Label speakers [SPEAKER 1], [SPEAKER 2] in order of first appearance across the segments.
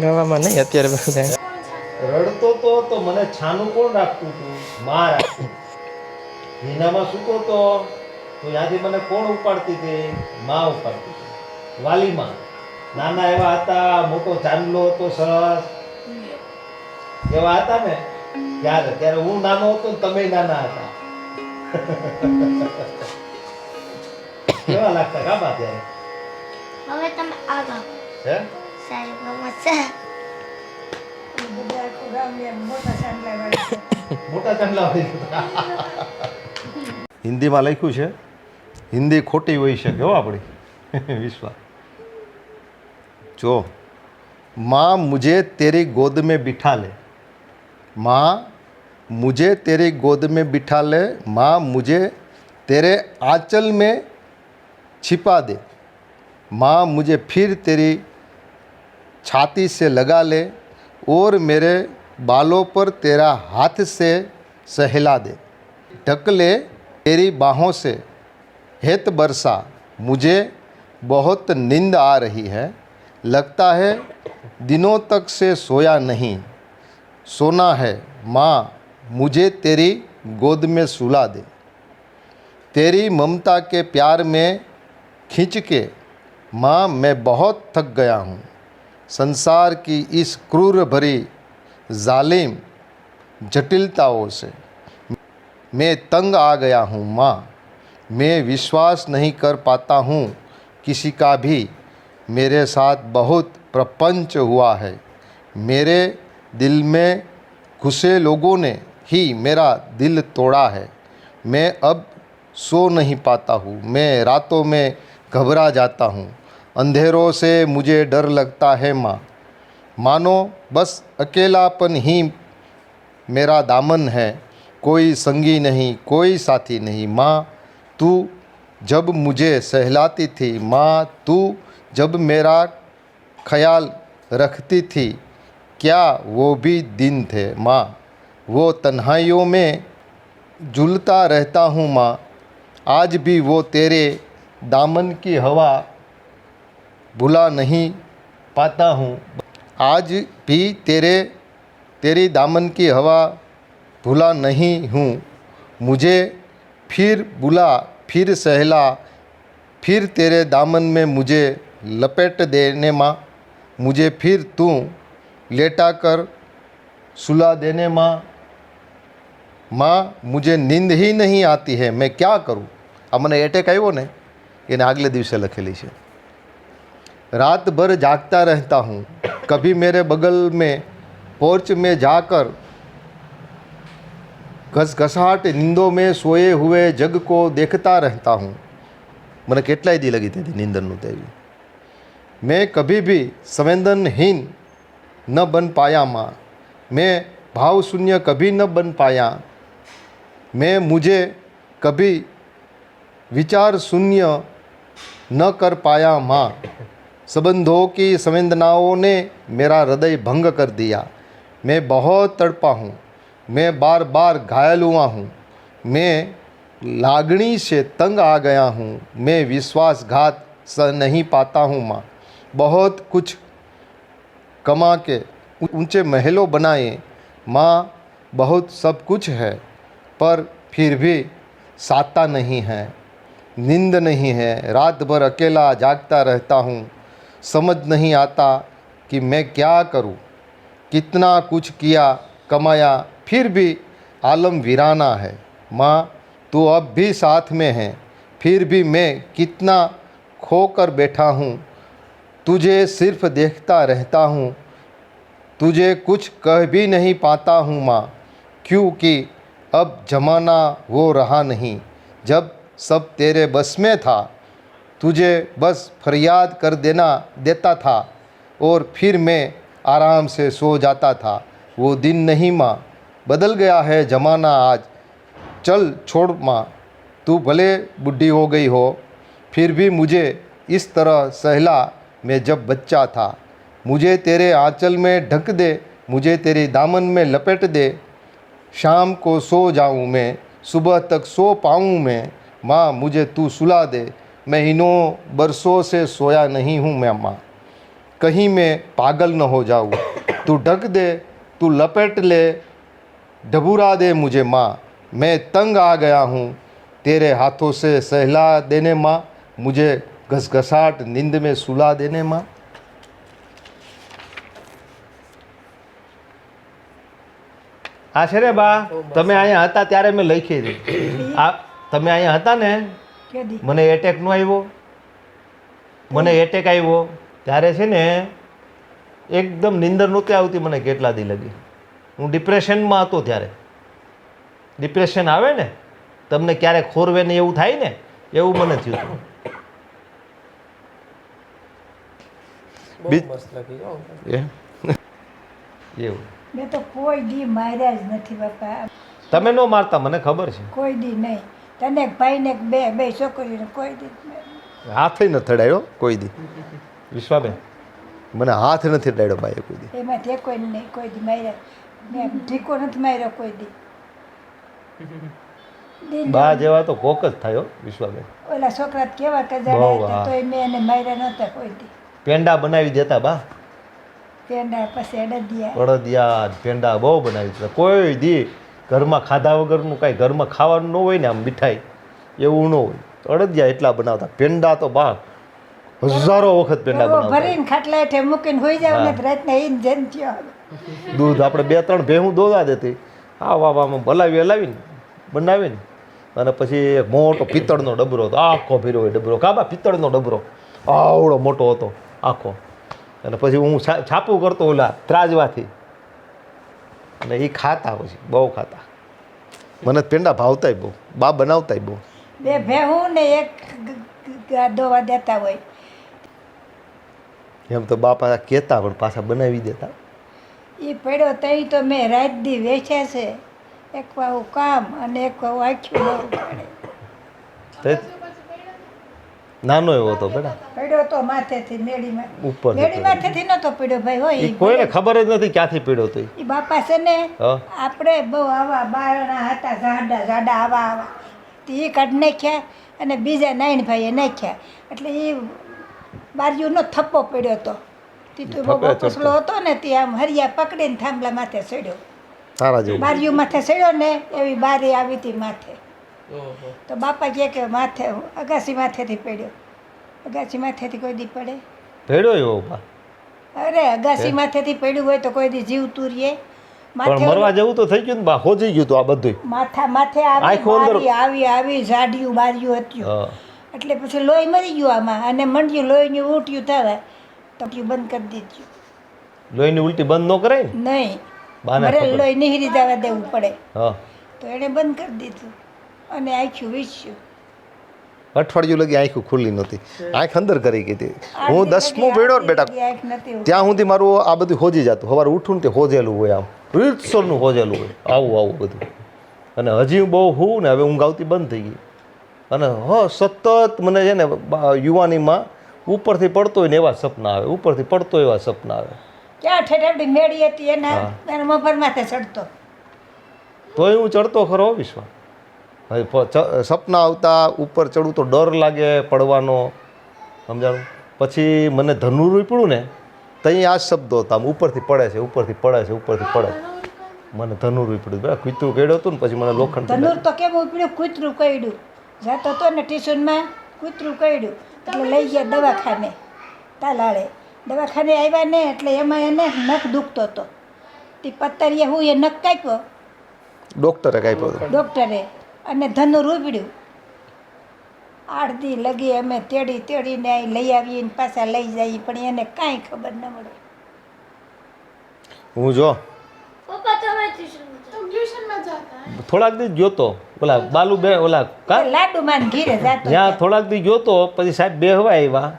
[SPEAKER 1] ગાવામાં નહીં અત્યારે
[SPEAKER 2] રડતો તો તો મને છાનું કોણ રાખતું હતું માં રાખતું. ભીનામાં સૂતો તો તો ત્યાંથી મને કોણ ઉપાડતી હતી માં ઉપાડતી હતી. વાલીમાં. નાના એવા હતા મોટો ચાંદલો હતો સરસ. એવા હતા ને? ત્યારે ત્યારે હું નાનો હતો તમે નાના હતા. કેવા લાગતા? કાબા ત્યારે
[SPEAKER 3] હવે તમે આગળ.
[SPEAKER 2] હે?
[SPEAKER 3] સાહેબ
[SPEAKER 2] મસ્ત હિન્દીમાં લખ્યું છે હિન્દી ખોટી હોઈ શકે હો આપણી. વિશ્વા જો માં મુજે તેરી ગોદ મેં બીઠા લે. માં મુજે તેરી ગોદ મેં બીઠા લે માં મુજે તેરે આંચલ મેં छिपा दे। माँ मुझे फिर तेरी छाती से लगा ले और मेरे बालों पर तेरा हाथ से सहला दे। ढक ले तेरी बाहों से। हेत बरसा, मुझे बहुत नींद आ रही है। लगता है दिनों तक से सोया नहीं। सोना है, माँ, मुझे तेरी गोद में सुला दे। तेरी ममता के प्यार में खींच के, माँ, मैं बहुत थक गया हूँ। संसार की इस क्रूर भरी, जालिम, जटिलताओं से मैं तंग आ गया हूँ, माँ। मैं विश्वास नहीं कर पाता हूँ, किसी का भी। मेरे साथ बहुत प्रपंच हुआ है। मेरे दिल में घुसे लोगों ने ही मेरा दिल तोड़ा है। मैं अब सो नहीं पाता हूँ। मैं रातों में घबरा जाता हूँ। अंधेरों से मुझे डर लगता है, माँ। मानो बस अकेलापन ही मेरा दामन है। कोई संगी नहीं, कोई साथी नहीं, माँ। तू जब मुझे सहलाती थी, माँ, तू जब मेरा ख्याल रखती थी, क्या वो भी दिन थे, माँ? वो तन्हाइयों में झूलता रहता हूँ, माँ। आज भी वो तेरे दामन की हवा भुला नहीं पाता हूँ आज भी तेरे तेरी दामन की हवा भूला नहीं हूँ मुझे फिर बुला फिर सहला फिर तेरे दामन में मुझे लपेट देने माँ मुझे फिर तू लेटा कर सुला देने माँ माँ मुझे नींद ही नहीं आती है मैं क्या करूँ આ મને એટેક આવ્યો ને એને આગલે દિવસે લખેલી છે રાતભર જાગતા રહેતા હું કભી મેરે બગલ મેં પોર્ચ મેં જાકર ઘસઘસાટ નિંદો મેં સોયે હુએ જગ કો દેખતા રહેતા હું મને કેટલાય દી લગી તેથી નિંદરનું તેવી મેં કભી ભી સંવેદનહીન ન બન પાયામાં મેં ભાવ શૂન્ય કભી ન બન પાયા મેં મુજે કભી વિચાર શૂન્ય न कर पाया माँ। संबंधों की संवेदनाओं ने मेरा हृदय भंग कर दिया। मैं बहुत तड़पा हूँ। मैं बार बार घायल हुआ हूँ। मैं लागणी से तंग आ गया हूँ। मैं विश्वासघात सह नहीं पाता हूँ माँ। बहुत कुछ कमा के ऊँचे महलों बनाए। माँ, बहुत सब कुछ है, पर फिर भी साता नहीं है। नींद नहीं है रात भर अकेला जागता रहता हूँ। समझ नहीं आता कि मैं क्या करूँ। कितना कुछ किया, कमाया, फिर भी आलम वीराना है। माँ, तू अब भी साथ में है, फिर भी मैं कितना खोकर बैठा हूँ। तुझे सिर्फ़ देखता रहता हूँ, तुझे कुछ कह भी नहीं पाता हूँ माँ, क्योंकि अब जमाना वो रहा नहीं। जब सब तेरे बस में था। तुझे बस फरियाद कर देना देता था और फिर मैं आराम से सो जाता था। वो दिन नहीं माँ, बदल गया है ज़माना आज। चल छोड़ माँ, तू भले बुढ़ी हो गई हो, फिर भी मुझे इस तरह सहला मैं जब बच्चा था। मुझे तेरे आंचल में ढक दे, मुझे तेरे दामन में लपेट दे। शाम को सो जाऊँ मैं, सुबह तक सो पाऊँ मैं माँ मुझे तू सुला दे मैं इन्हों बरसों से सोया नहीं हूँ मैं माँ कहीं मैं पागल न हो जाऊं तू ढक दे तू लपेट ले ढबूरा दे मुझे माँ मैं तंग आ गया हूँ तेरे हाथों से सहला देने माँ मुझे घसघसाट नींद में सुला देने माँ આ છે રે બા તમે અહીંયા હતા ત્યારે મેં લખી હતી આ તમે અહીંયા હતા ને?
[SPEAKER 4] કેદી
[SPEAKER 2] મને એટેક નો આવ્યો. મને એટેક આવ્યો. ત્યારે છે ને એકદમ નિંદર નહોતી આવતી મને કેટલા દી લગી. હું ડિપ્રેશનમાં હતો ત્યારે. ડિપ્રેશન આવે ને તમને ક્યારેક ખોરવે ને એવું થાય ને એવું મને થયું એવું.
[SPEAKER 4] મેં તો કોઈ દી માર્યા જ નથી બાપા.
[SPEAKER 2] તમે ન મારતા મને ખબર છે.
[SPEAKER 4] કોઈ દી નહીં. તને એક ભાઈ ને બે બે છોકરીને કોઈ દી
[SPEAKER 2] હાથ ન થડાયો કોઈ દી વિશ્વાબેન? મને હાથ નથી થડાયો ભાઈ કોઈ દી
[SPEAKER 4] એમાંથી એક કોઈ નહીં કોઈ દી માર્યા મેં ઢીકો નથી માર્યો કોઈ દી
[SPEAKER 2] બા જેવા તો કોક જ થયો વિશ્વાબેન.
[SPEAKER 4] ઓલા છોકરા કેવા કજાડા
[SPEAKER 2] તો
[SPEAKER 4] હતા મેં એને માર્યા નતા કોઈ દી
[SPEAKER 2] પેંડા બનાવી દેતા બા.
[SPEAKER 4] પેંડા પછી અડદિયા.
[SPEAKER 2] અડદિયા પેંડા બહુ બનાવી દેતા. કોઈ દી ઘરમાં ખાધા વગરનું કાંઈ ઘરમાં ખાવાનું ન હોય ને આમ મીઠાઈ એવું ન હોય. અડદિયા એટલા બનાવતા પેંડા તો બા હજારો વખત પેંડા બનાવતા.
[SPEAKER 4] ભરીને ખાટલા હેઠે મૂકીને હોઈ જાવ ને પ્રયત્ન એ જેમ થયો
[SPEAKER 2] દૂધ આપણે બે ત્રણ ભેહું દોવા દેતી. આ વા વાહ ભલાવી હલાવીને બનાવીને. અને પછી એક મોટો પિત્તળનો ડબરો હતો. આખો ભીરો હોય ડબરો. કાબા પિત્તળનો ડબરો. આવડો મોટો હતો આખો. અને પછી હું છાપું કરતો ઓલા ત્રાજવાથી. અને એ ખાતા પછી બહુ ખાતા. મને પેંડા ભાવતાય બહુ બા બનાવતાય બહુ.
[SPEAKER 4] બે ભેહું ને એક ગ- ગ- ગા દોવા દેતા હોય.
[SPEAKER 2] એમ તો બા પાછા કહેતા પણ પાછા બનાવી દેતા.
[SPEAKER 4] એ પડ્યો તઈ તો મેં રાત દી વેચ્યા છે. એક વાવું કામ અને એક વાવું આખ્યું બહુ પડે.
[SPEAKER 2] નાનો એવો હતો બેટા.
[SPEAKER 4] પડ્યો તો માથેથી મેળીમાં.
[SPEAKER 2] ઉપર
[SPEAKER 4] મેળી માથેથી નતો પડ્યો ભાઈ હોય
[SPEAKER 2] એ કોઈને ખબર જ નથી ક્યાંથી પીડ્યો તો
[SPEAKER 4] એ બાપા છે ને આપણે બહુ આવા બારણા હતા જાડા જાડા આવા આવા. તે એ કાઢ નાખ્યા અને બીજા નાઈન ભાઈએ નાખ્યા. એટલે એ બારીઓનો થપ્પો પડ્યો હતો તે તો બહુ કસલો હતો ને તે આમ હરિયા પકડીને થાંભલા માથે ચડ્યો. બારીઓ માથે ચડ્યો ને એવી બારી આવી હતી માથે. તો બાપા કહે કે માથે અગાસી માથેથી પડ્યો. અગાસી માથેથી કોઈ દી પડે?
[SPEAKER 2] પડ્યો એવો બા
[SPEAKER 4] અરે અગાસી માથેથી પડ્યું હોય તો કોઈ દી જીવતું તૂરીએ.
[SPEAKER 2] પણ મરવા જેવું તો થઈ ગયું ને બા હોજી ગયું તો આ બધું
[SPEAKER 4] માથા માથે આવી આવી આવી ઝાડિયું બારીયું હતું. એટલે પછી લોહી મરી ગયું આમાં અને મંડ્યું લોહીનું ઉલટ્યું થવા તો બંધ કરી દીધું.
[SPEAKER 2] લોહીની ઉલટી બંધ ન કરાય ને?
[SPEAKER 4] નહીં. મરેલ લોહી નિહરી જવા દેવું પડે.
[SPEAKER 2] હા.
[SPEAKER 4] તો એણે બંધ કરી દીધું. અને આંખ્યું વીસ્યું.
[SPEAKER 2] અઠવાડિયું લગી આંખ ખુલ્લી નહોતી. આંખ અંદર કરી ગઈ હતી. હું દસમું ભેડ્યો બેટા. ત્યાં સુધી મારું આ બધું હોજી જતું. સવારે ઉઠું ને તે હોજેલું હોય આમ. રીતસરનું હોજેલું હોય. આવું આવું બધું. અને હજી બહુ હું ને હવે ઊંઘ આવતી બંધ થઈ ગઈ. અને હ સતત મને છે ને યુવાનીમાં ઉપરથી પડતો હોય ને એવા સપના આવે. ઉપરથી પડતો એવા સપના આવે.
[SPEAKER 4] ક્યાં ઠેઠાડી મેળી હતી એના. મફર માથે ચડતો.
[SPEAKER 2] તોય હું ચડતો ખરો વિશ્વા સપના આવતા ઉપર ચડું તો ડર લાગે પડવાનો. સમજાણું? પછી મને ધનુર પડ્યું ને ત્યાં આ શબ્દો હતા. ઉપરથી પડે છે ઉપરથી પડે છે ઉપરથી પડે. મને ધનુર પડ્યું બરાબર કૂતરું કેળ્યો હતું ને પછી મને લોખંડ
[SPEAKER 4] ધનુર તો કેમ ઉપડ્યું? કૂતરું કયડ્યું જાતો હતો ને ટ્યુશનમાં કૂતરું કયડ્યું એટલે લઈ ગયા દવાખાને તાલાળે. દવાખાને આવ્યા ને એટલે એમાં એને નખ દુખતો હતો. તે પત્તરીએ હું એ નખ કાપ્યો.
[SPEAKER 2] ડોક્ટરે કાપ્યો
[SPEAKER 4] ડૉક્ટરે. અને ધનુર ઉપડ્યું આડદી લગી અમે તેડી તેડીને અહીં લઈ આવીએ ને પાછા લઈ જઈએ પણ એને કાંઈ ખબર ન મળે
[SPEAKER 2] હું જો. થોડાક દી ગયો તો. ઓલા બાલુ બે ઓલા લાડુ
[SPEAKER 4] માન ઘીરે જાતો
[SPEAKER 2] ત્યાં થોડાક દી ગયો તો પછી સાહેબ બે હવા આવ્યા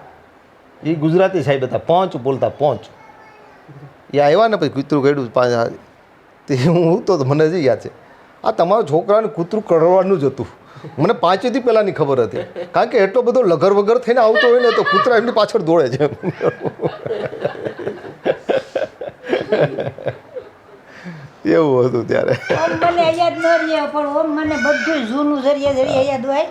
[SPEAKER 2] એ ગુજરાતી સાહેબ હતા પહોંચ બોલતા પહોંચ એ આવ્યા ને પછી કૂતરું કર્યું પાંચ તે હું તો તો મને જ યાદ છે. આ તમારા છોકરાને કૂતરું કરડવાનું જ હતું. મને પાંચેથી પહેલાંની ખબર હતી. કારણ કે એટલો બધો લગર વગર થઈને આવતો હોય ને તો કૂતરા એમની પાછળ દોડે છે. એવું હતું ત્યારે.
[SPEAKER 4] મને યાદ ન રહ્યા પણ ઓમ મને બધું જૂનું જરિયા જરિયા યાદ હોય.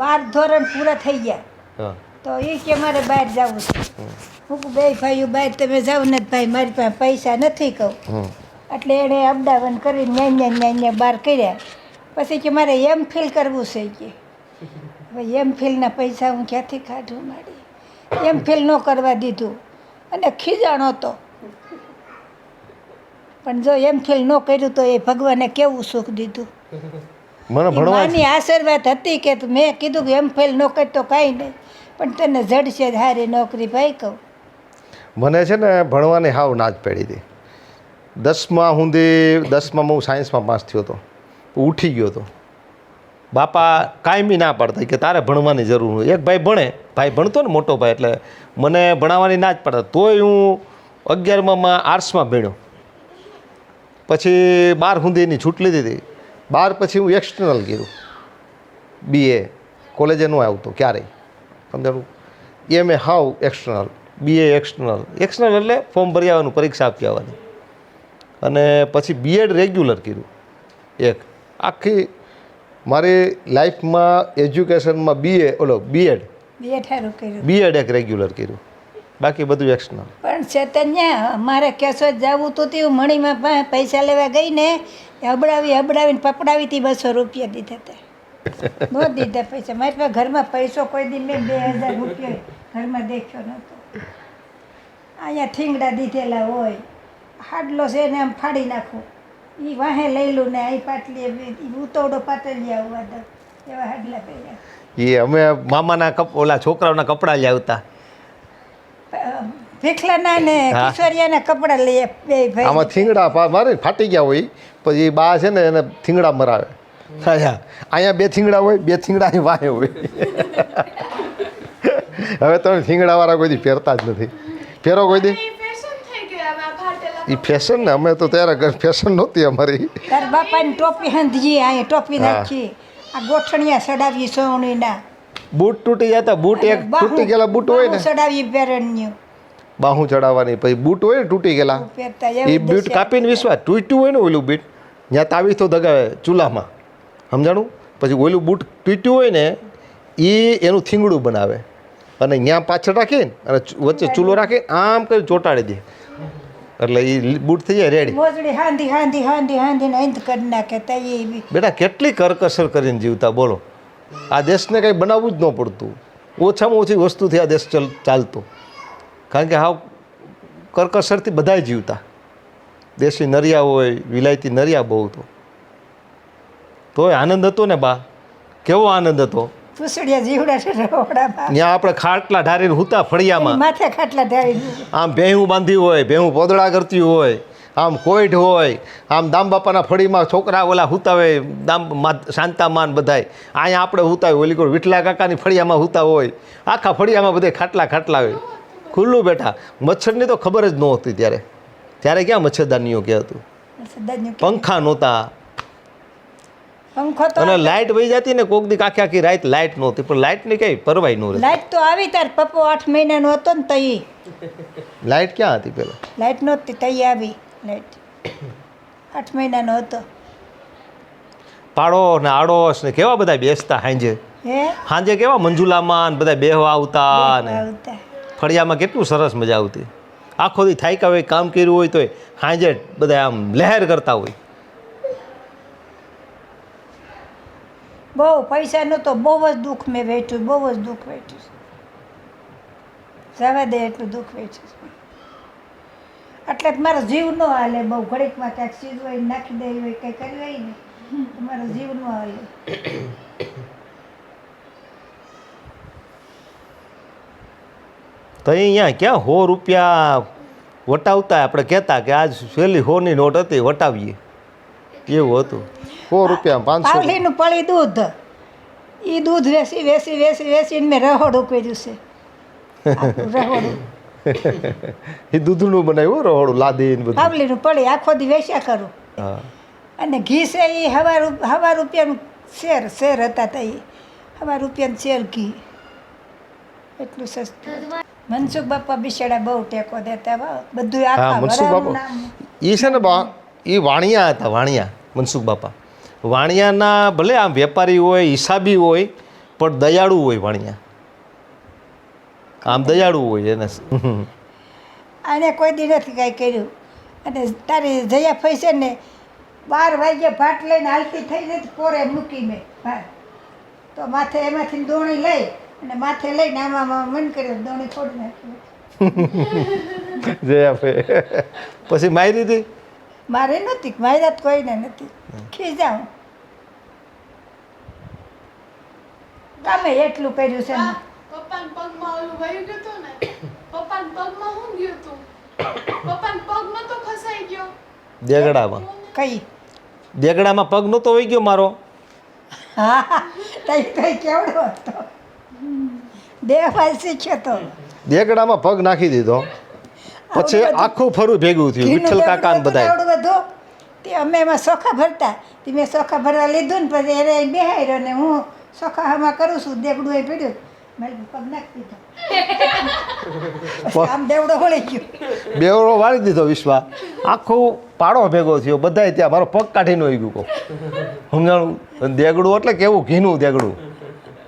[SPEAKER 4] બાર ધોરણ પૂરા થઈ ગયા. તો એ કે મારે બહાર જવું છે. હું બે ભાઈઓ બહાર તમે જાઓ ને ભાઈ મારી પાસે પૈસા નથી કહું. એટલે એણે અપડાઉન કરીને ન્યા ન્યા ન્યા ન્યા બહાર કર્યા. પછી કે મારે એમ ફીલ કરવું છે કે હવે એમ ફીલના પૈસા હું ક્યાંથી કાઢું મારી? એમ ફીલ ન કરવા દીધું. અને ખીજાણો હતો. પણ જો એમ ફીલ ન કર્યું તો એ ભગવાને કેવું સુખ દીધું?
[SPEAKER 2] મને
[SPEAKER 4] એ આશીર્વાદ હતી કે મેં કીધું કે એમ ફેલ ન કરતો કાંઈ નહીં. પણ તને જડશે હારી નોકરી ભાઈ કહું.
[SPEAKER 2] મને છે ને ભણવાની હાવ ના જ પડી હતી. દસમા સુધી દસમામાં હું સાયન્સમાં પાસ થયો હતો ઉઠી ગયો હતો બાપા કાયમી ના પાડતા કે તારે ભણવાની જરૂર હોય. એક ભાઈ ભણે, ભાઈ ભણતો ને મોટો ભાઈ એટલે મને ભણાવવાની ના જ પડતા. તોય હું અગિયારમાં આર્ટ્સમાં ભણ્યો. પછી બાર સુધીની છૂટ લીધી હતી. બાર પછી હું એક્સટર્નલ કર્યું. બીએ કોલેજે ન આવતો, ક્યારેય. સમજાણું? એ મેં હાવ એક્સટર્નલ બીએ એક્સટર્નલ એક્સટર્નલ એટલે ફોર્મ ભરી આવવાનું, પરીક્ષા આપી આવવાની. અને પછી બીએડ રેગ્યુલર કર્યું. એક. આખી મારી લાઈફમાં એજ્યુકેશનમાં બીએ ઓલો બીએડ
[SPEAKER 4] બે ઠારું કર્યું.
[SPEAKER 2] બીએડ એક રેગ્યુલર કર્યું. બાકી બધું એક્સટર્નલ
[SPEAKER 4] પણ ચેતન્યા મારે કેશોદ જવું તો તે મણીમાં પૈસા લેવા ગઈ ને એ હબડાવી હબડાવીને પપડાવી હતી બસો રૂપિયા દીધા હતા બહુ દીધા પૈસા. મારી પાસે ઘરમાં પૈસો કોઈ દી મેં બે હજાર રૂપિયા ઘરમાં દેખ્યો નહોતો. અહીંયા થીંગડા દીધેલા હોય. હાડલો છે એને આમ ફાડી નાખું. એ વાહે લઈ લઉં ને અહીં પાટલી ઈ ઉતોડો પાટલિયા આવવા દો એવા હાડલા પહેર્યા
[SPEAKER 2] એ અમે મામાના કપ ઓલા છોકરાઓના કપડાં લાવતા
[SPEAKER 4] ભીખલાના ને. કિશોરિયાના કપડાં લઈએ બે ભાઈ.
[SPEAKER 2] આમાં થીંગડા મારે ફાટી ગયા હોય પછી બા છે ને એને થીંગડા મરાવે. અહીંયા બે થીંગડા હોય બે થીંગડા અહીં વાહે હોય. હવે તમે થીંગડાવાળા કોઈ દી પહેરતા જ નથી. પહેરો કોઈ દી
[SPEAKER 3] ફેશન થઈ ગયું હવે આ ફાટેલા
[SPEAKER 2] એ ફેશન ને અમે તો ત્યારે ફેશન નહોતી અમારી.
[SPEAKER 4] તાર બાપાની ટોપી હંધજી આ ટોપી નાખી આ ગોઠણિયા સડાવી સોણીના
[SPEAKER 2] બૂટ તૂટી જતા બૂટ એક તૂટી ગયેલા બૂટ હોય ને?
[SPEAKER 4] સડાવી પહેરણ્યું.
[SPEAKER 2] બાહુ ચડાવવાની પછી બૂટ હોય ને તૂટી ગયેલા. એ બૂટ કાપીને વિશ્વાસ તૂટ્યું હોય ને ઓલું બીટ ત્યાં તાવી તો દગાવે ચૂલામાં. સમજાણું? પછી ઓલું બૂટ તૂટ્યું હોય ને એ એનું થીંગડું બનાવે. અને ત્યાં પાછળ રાખીને અને વચ્ચે ચૂલો રાખીને આમ કરી ચોંટાડી દે. એટલે એ બૂટ થઈ જાય રેડી
[SPEAKER 4] મોજડી હાંધી હાંધી હાંધી હાંધી ને અંત કરી નાખે તો એ
[SPEAKER 2] બેટા કેટલી કરકસર કરીને જીવતા બોલો. આ દેશને કંઈ બનાવવું જ ન પડતું. ઓછામાં ઓછી વસ્તુથી આ દેશ ચલ ચાલતો. કારણ કે હાવ કરકસરથી બધાય જીવતા. દેશી નરિયા હોય વિલાયતી નરિયા બહુ તો. તોય આનંદ હતો ને બા? કેવો આનંદ હતો?
[SPEAKER 4] પૂસડિયા જીવડા છે રોવડામાં
[SPEAKER 2] ત્યાં આપણે ખાટલા ઢારીને હુતા ફળિયામાં.
[SPEAKER 4] માથે ખાટલા ઢાળી
[SPEAKER 2] આમ ભેહું બાંધી હોય ભેહું પોદળા કરતી હોય આમ કોઈઢ હોય આમ દામ બાપાના ફળીમાં છોકરા ઓલા હુતા હોય દામ શાંતામાન બધાય. અહીંયા આપણે હુતા હોય ઓલી કોઈ વિઠલા કાકાની ફળિયામાં હુતા હોય. આખા ફળિયામાં બધે ખાટલા ખાટલા હોય. ખુલ્લું બેઠા. મચ્છરની તો ખબર જ નહોતી ત્યારે. ત્યારે ક્યાં મચ્છરદાનીઓ કે હતું પંખા નહોતા.
[SPEAKER 4] પંખો તો
[SPEAKER 2] અને લાઇટ વહી જતી ને કોક દી આખી આખી રાત લાઇટ નહોતી પણ લાઇટની કઈ પરવાય નહોતી રહે
[SPEAKER 4] લાઈટ તો આવી તાર પપ્પો આઠ મહિનાનો હતો ને તઈ.
[SPEAKER 2] લાઇટ ક્યાં હતી પેલા?
[SPEAKER 4] લાઈટ નહોતી તઈ આવી લાઈટ. આઠ મહિનાનો હતો.
[SPEAKER 2] પાડો ને આડોશ ને કેવા બધા બેસતા
[SPEAKER 4] હાંજે?
[SPEAKER 2] સાંજે કેવા મંજુલામાં ને બધા બેહવા આવતા ને? ફળિયામાં કેટલું સરસ મજા આવતી. આખો દી થાક્યા હોય કામ કર્યું હોય તોય સાંજે બધા આમ લહેર કરતા હોય.
[SPEAKER 4] બહુ પૈસાનું તો બહુ જ દુઃખ મેં વેઠ્યું, બહુ જ દુઃખ વેઠ્યું જવા દે એટલું દુઃખ વેઠ્યું. એટલે મારો જીવ ન હાલે, બહુ ઘડીકમાં ક્યાંક ચીજ હોય નાખી દેવી હોય, કંઈ કરી હોય ને મારો જીવ ન હાલે.
[SPEAKER 2] તો અહીંયા ક્યાં સો રૂપિયા વટાવતા આપણે કહેતા કે આજ છેલ્લી સોની નોટ હતી, વટાવીએ. એવું હતું? સો રૂપિયા પાંચસો
[SPEAKER 4] પાવલીનું પડી દૂધ. એ દૂધ વેસી વેસી વેસી વેસીને મેં રહોડું કર્યું છે. રહોડું.
[SPEAKER 2] એ દૂધનું બનાવ્યું રહોડું લાદી બધું.
[SPEAKER 4] પાવલીનું પડી આખો દી વેસ્યા કરું. અને ઘી છે એ હવા હવા રૂપિયાનું શેર શેર હતા તા એ હવા રૂપિયાનું શેર ઘી. એટલું સસ્તું. મનસુખ બાપા બિચારા બહુ ટેકો દેતા. બધું આખા
[SPEAKER 2] મનસુખ બાપા. એ છે ને બા એ વાણિયા હતા વાણિયા. મનસુખ બાપા. વાણિયાના ભલે આમ વેપારી હોય હિસાબી હોય પણ દયાળુ હોય વાણિયા. આમ દયાળુ હોય એને.
[SPEAKER 4] આને કોઈ દી નથી કાંઈ કર્યું. અને તારી જયા ફઈ છે ને બાર વાગ્યે ભાટ લઈને હાલતી થઈ નથી પોરે મૂકી મેં ભાત તો માથે એમાંથી દોણી લઈ અને માથે લઈને આમાં મન કર્યું દોણી છોડી નાખી.
[SPEAKER 2] જયા ભાઈ પછી મારી હતી
[SPEAKER 4] મારે નથી મારા તો કોઈને નથી. ખીજાઉં તમે એટલું કર્યું છે
[SPEAKER 3] પપ્પાના પગમાં ઓલું વહી ગયું હતું ને? પપ્પાના પગમાં હું ગયું હતું પપ્પાના પગમાં તો ફસાઈ ગયો?
[SPEAKER 2] દેગડામાં.
[SPEAKER 4] કઈ?
[SPEAKER 2] દેગડામાં પગ નહોતો વહી ગયો મારો.
[SPEAKER 4] હા હા. તઈ કઈ કેવડો હતો? દેવાલ શીખ્યો તો.
[SPEAKER 2] દેગડામાં પગ નાખી દીધો. પછી આખું ફરું ભેગું થયું વિઠ્ઠલ કાકા ને બધા
[SPEAKER 4] તે અમે એમાં સોખા ભરતા. તે મેં સોખા ભરવા લીધું ને પછી એને બેહાર્યો ને હું સોખા હમા કરું છું દેવડું એ પીડ્યું.
[SPEAKER 2] બેવડો વાળી દીધો વિશ્વા. આખો પાડો ભેગો થયો બધાય ત્યાં મારો પગ કાઢીને આવી ગયું. સમજાણું દેગડું એટલે કેવું ઘીનું દેગડું.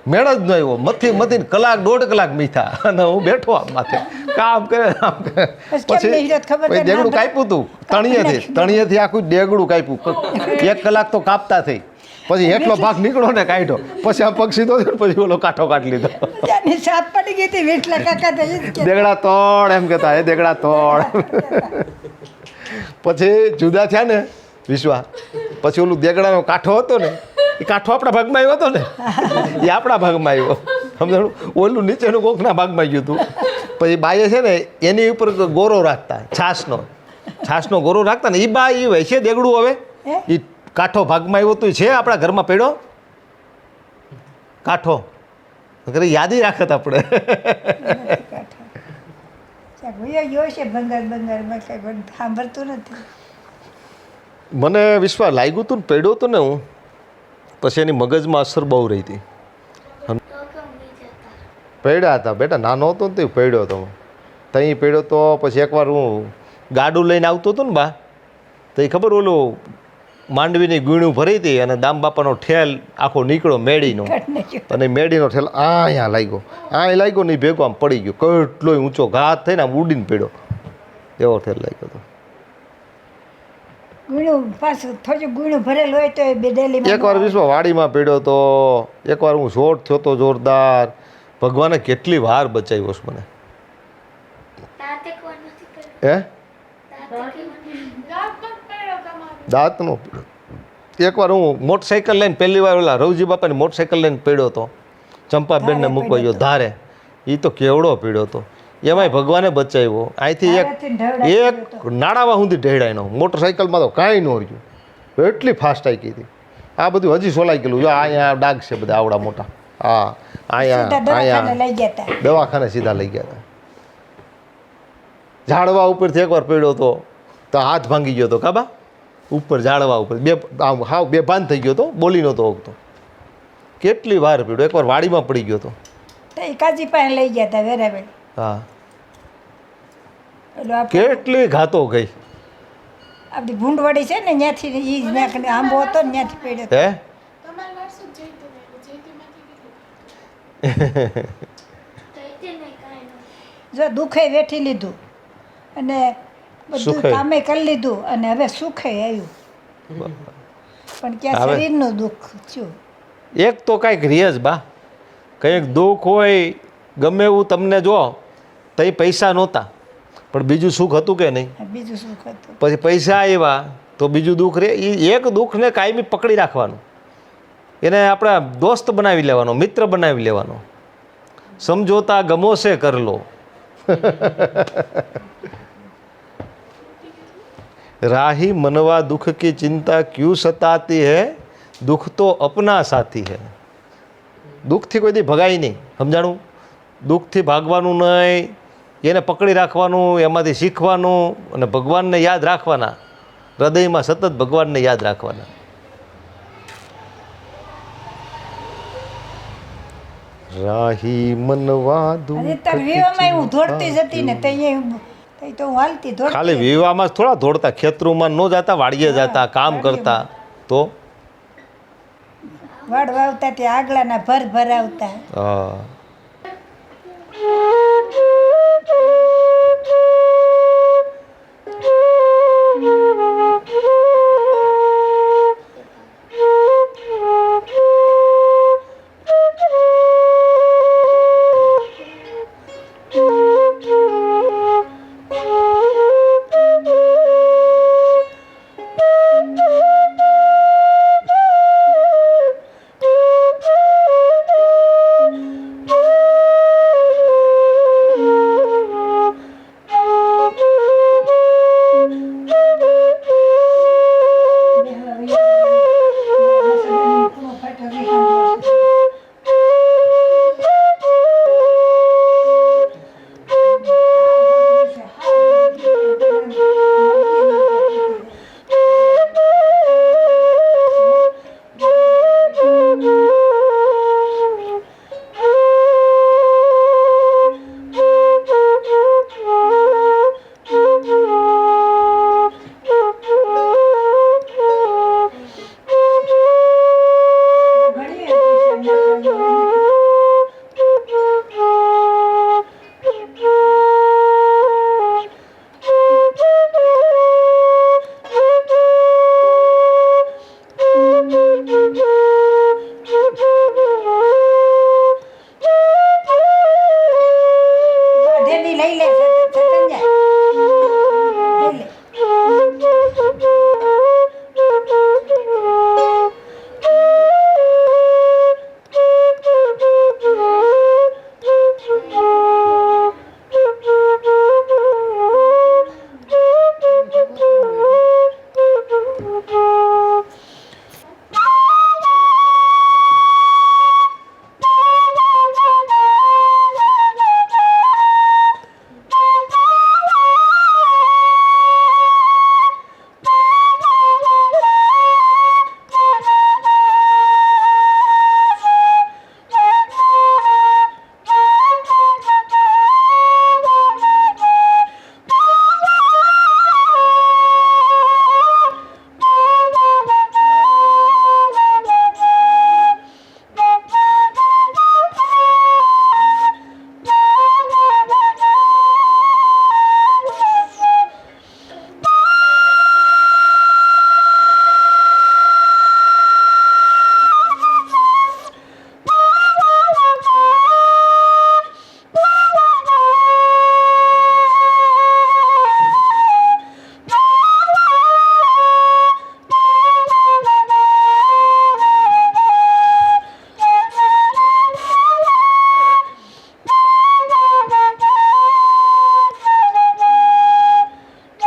[SPEAKER 2] મેળ જ ન આવ્યો. મથી મથીને કલાક દોઢ કલાક મીઠા. અને હું બેઠો આમ માથે. કામ કરે આમ
[SPEAKER 4] પછી
[SPEAKER 2] દેગડું કાપ્યું હતું તણીએથી તણીએથી આખું દેગડું કાપ્યું. એક કલાક તો કાપતા થઈ. પછી એટલો ભાગ નીકળો ને કાઢ્યો પછી આ પક્ષી તો પછી ઓલો કાઠો કાઢી લીધો.
[SPEAKER 4] ત્યાંની સાપ પડી ગઈ હતી કાકા
[SPEAKER 2] દેગડા તોડ એમ કહેતા એ દેગડા તોડ. પછી જુદા થયા ને વિશ્વા. પછી ઓલું દેગડાનો કાંઠો હતો ને એ કાંઠો આપણા ભાગમાં આવ્યો હતો ને એ આપણા ભાગમાં આવ્યો. સમજાણું? ઓલું નીચેનું કોકના ભાગમાં ગયું હતું. પછી બાઈએ છે ને એની ઉપર ગોરો રાખતા છાશનો. છાશનો ગોરો રાખતા ને એ બા એ હોય છે દેગડું હવે. એ કાંઠો ભાગમાં આવ્યો તો છે આપણા ઘરમાં પડ્યો? કાંઠો. નકર યાદી રાખત આપણે.
[SPEAKER 4] ભૂયો ગયો છે બંગાર બંગારમાં સાંભળતું નથી.
[SPEAKER 2] મને વિશ્વાસ લાગ્યું હતું ને પડ્યો હતો ને હું. પછી એની મગજમાં અસર બહુ રહી હતી. પડ્યા હતા બેટા નાનો હતો ને તે પડ્યો હતો. ત્યાં પડ્યો તો પછી એકવાર હું ગાડું લઈને આવતો હતો ને બા તો એ ખબર ઓલું માંડવીની ગુણું ભરી હતી અને દામ બાપાનો ઠેલ આખો નીકળ્યો મેળીનો. અને મેડીનો ઠેલ અહીંયા લાગ્યો. આ લાગ્યો ને ભેગો આમ પડી ગયો. કેટલોય ઊંચો ઘાત થઈને આમ ઉડીને પડ્યો. એવો ઠેલ લાગ્યો હતો.
[SPEAKER 4] ગુણું પાછું થોડું ગુણું ભરેલું હોય તો એ બે ડેલીમાં
[SPEAKER 2] એકવાર વિશ્વ વાડીમાં પીડ્યો તો એકવાર હું શોર્ટ થયો તો જોરદાર. ભગવાને કેટલી વાર બચાવ્યો છે મને. હે? દાંતનો પીડ્યો? એકવાર હું મોટરસાઇકલ લઈને પહેલી વાર ઓલા રવજી બાપાની મોટરસાઇકલ લઈને પીડ્યો હતો ચંપાબેનને મૂકવા ગયો ધારે. એ તો કેવડો પીડ્યો હતો એમાંય ભગવાને બચાવ્યો. અહીંથી એક એક નાડાવા સુધી ઢેડાયનો મોટરસાઇકલમાં તો કાંઈ ન રહ્યું. એટલી ફાસ્ટ આવી હતી. આ બધું હજી સોલાઈ ગયેલું. જો અહીંયા ડાગ છે બધા આવડા મોટા. હા અહીંયા અહીંયા દવાખાને સીધા લઈ ગયા હતા ઝાડવા ઉપરથી એકવાર પડ્યો હતો તો હાથ ભાંગી ગયો હતો કાબા ઉપર ઝાડવા ઉપર. બે આમ હાવ બે ભાન થઈ ગયો હતો બોલી નહોતો ઓગતો કેટલી વાર પીડ્યો? એકવાર વાડીમાં પડી ગયો હતો
[SPEAKER 4] તો કાજી પાસે લઈ ગયા હતા વેરાવેળ.
[SPEAKER 2] હા. કેટલી ઘાતો ગઈ?
[SPEAKER 4] આપણી ભૂંડવાડી છે ને ત્યાંથી ઈ જ નાખને આંબો હતો ને ત્યાંથી પડ્યો
[SPEAKER 2] હે?
[SPEAKER 4] જો દુખે વેઠી લીધું અને બધું કામે કરી લીધું અને હવે સુખે આવ્યું. પણ ક્યાં શરીરનું દુઃખ થયું?
[SPEAKER 2] એક તો કાંઈક રિયજ બા. કંઈક દુઃખ હોય ગમે એવું તમને જો તઈ પૈસા નહોતા. પણ બીજું સુખ હતું કે નહીં?
[SPEAKER 4] બીજું સુખ હતું.
[SPEAKER 2] પછી પૈસા આવ્યા તો બીજું દુઃખ રહે એ એક દુઃખને કાયમી પકડી રાખવાનું. એને આપણા દોસ્ત બનાવી લેવાનો મિત્ર બનાવી લેવાનો. સમજોતા ગમોશે કરલો રાહી મનવા દુઃખ કી ચિંતા ક્યુ સતાતી હે? દુઃખ તો અપના સાથી હે. દુઃખથી કોઈ દી ભગાય નહીં. સમજાણું? દુઃખથી ભાગવાનું નહીં. એને પકડી રાખવાનું એમાંથી શીખવાનું અને ભગવાનને યાદ રાખવાના. હૃદયમાં સતત ભગવાનને યાદ રાખવાના. રાહી મનવા
[SPEAKER 4] જતી ને તો હાલતી
[SPEAKER 2] ખાલી વિવાહમાં થોડા દોડતા ખેતરોમાં ન જતા વાડીએ જતા કામ કરતા. તો?
[SPEAKER 4] વાડ વાવતા તે આગલાના ભર ભરાવતા.
[SPEAKER 2] હા.